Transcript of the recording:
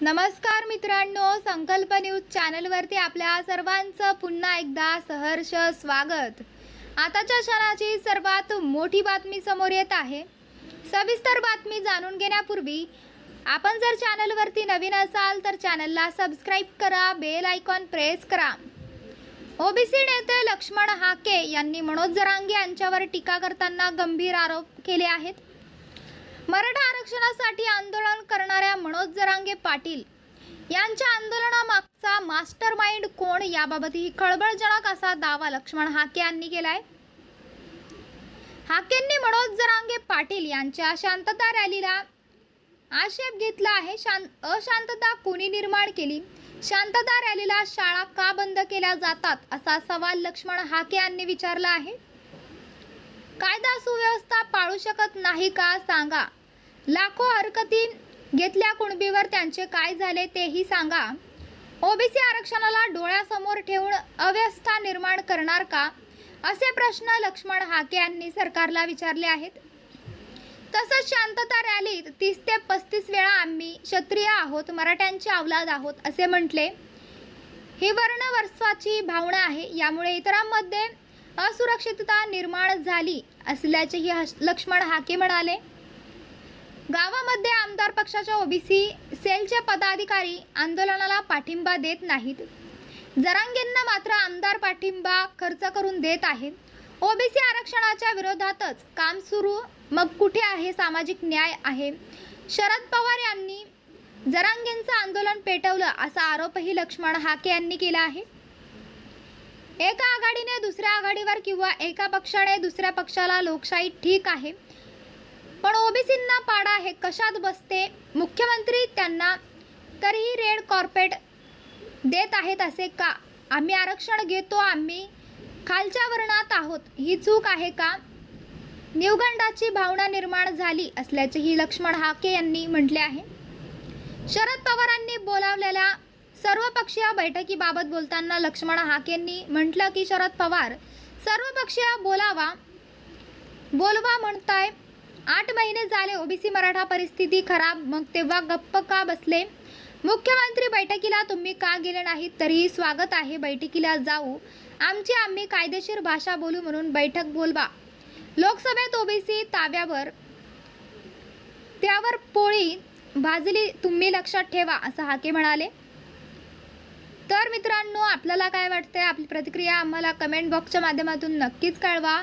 नमस्कार मित्रांनो संकल्प न्यूज चॅनलवरती आपल्या सर्वांचं पुन्हा एकदा सहर्ष स्वागत. आताच्या क्षणाची सर्वात मोठी बातमी समोर येत आहे. सविस्तर बातमी जाणून घेण्यापूर्वी आपण जर चॅनलवरती नवीन असाल तर चॅनलला सबस्क्राईब करा बेल आयकॉन प्रेस करा. ओबीसी नेते लक्ष्मण हाके यांनी मनोज जरांगे यांच्यावर टीका करताना गंभीर आरोप केले आहेत. मराठा आरक्षणासाठी आंदोलन करणाऱ्या मनोज जरांगे पाटील यांच्या आंदोलनामागचा मास्टर माइंड कोण याबाबतही खळबळजनक असा दावा लक्ष्मण हाके यांनी केलाय. हाकेंनी मनोज जरांगे पाटील यांच्या शांतता रॅलीला आक्षेप घेतला आहे. शां अशांतता कोणी निर्माण केली? शांतता रॅलीला शाळा का बंद केल्या जातात असा सवाल लक्ष्मण हाके यांनी विचारला आहे. कायदा सुव्यवस्था पाळू शकत नाही का सांगा. लाखो हरकती घेतल्या कुणबीवर त्यांचे काय झाले तेही सांगा. ओबीसी आरक्षणाला डोळ्यासमोर ठेवून अव्यवस्था निर्माण करणार का? असे प्रश्न लक्ष्मण हाके यांनी सरकारला विचारले आहेत. तसंच शांतता रॅलीत तीस ते पस्तीस वेळा आम्ही क्षत्रिय आहोत मराठ्यांचे अवलाद आहोत असे म्हटले. ही वर्णवर्स्वाची भावना आहे. यामुळे इतरांमध्ये असुरक्षितता निर्माण झाली असल्याचेही लक्ष्मण हाके म्हणाले. गावामध्ये आमदार पक्षाच्या ओबीसी सेलचे पदाधिकारी आंदोलनाला पाठिंबा देत नाहीत. जरांगेंना मात्र आमदार पाठिंबा खर्च करून देत आहेत ओबीसी आरक्षणाच्या विरोधातच काम सुरू. मग कुठे आहे सामाजिक न्याय आहे? शरद पवार यांनी जरांगेंचं आंदोलन पेटवलं असा आरोपही लक्ष्मण हाके यांनी केला आहे. एका आघाडीने दुसऱ्या आघाडीवर किंवा एका पक्षाने दुसऱ्या पक्षाला लोकशाही ठीक आहे. पण ओबीसींना हे कशात बसते? मुख्यमंत्री त्यांना तरीही रेड कॉर्पेट देत आहेत असे का? आम्ही आरक्षण घेतो आम्ही खालच्या वर्णात आहोत. ही चूक आहे का? निवगंडाची भावना निर्माण झाली असल्याचेही लक्ष्मण हाके यांनी म्हटले आहे. शरद पवारांनी बोलावलेल्या सर्वपक्षीय बैठकीबाबत बोलताना लक्ष्मण हाकेंनी म्हटलं की शरद पवार सर्वपक्षीय बोलावा बोलवा म्हणताय. आठ महिने झाले ओबीसी मराठा परिस्थिती खराब. मग तेव्हा गप्प का बसले? मुख्यमंत्री बैठकीला तुम्ही का गेले नाहीत? तरीही स्वागत आहे बैठकीला जाऊ. आमची आम्ही कायदेशीर भाषा बोलू म्हणून बैठक बोलवा. लोकसभेत ओबीसी ताब्यावर त्यावर पोळी भाजली तुम्ही लक्षात ठेवा असं हाके म्हणाले. तर मित्रांनो आपल्याला काय वाटतंय? आपली प्रतिक्रिया आम्हाला कमेंट बॉक्सच्या माध्यमातून नक्कीच कळवा.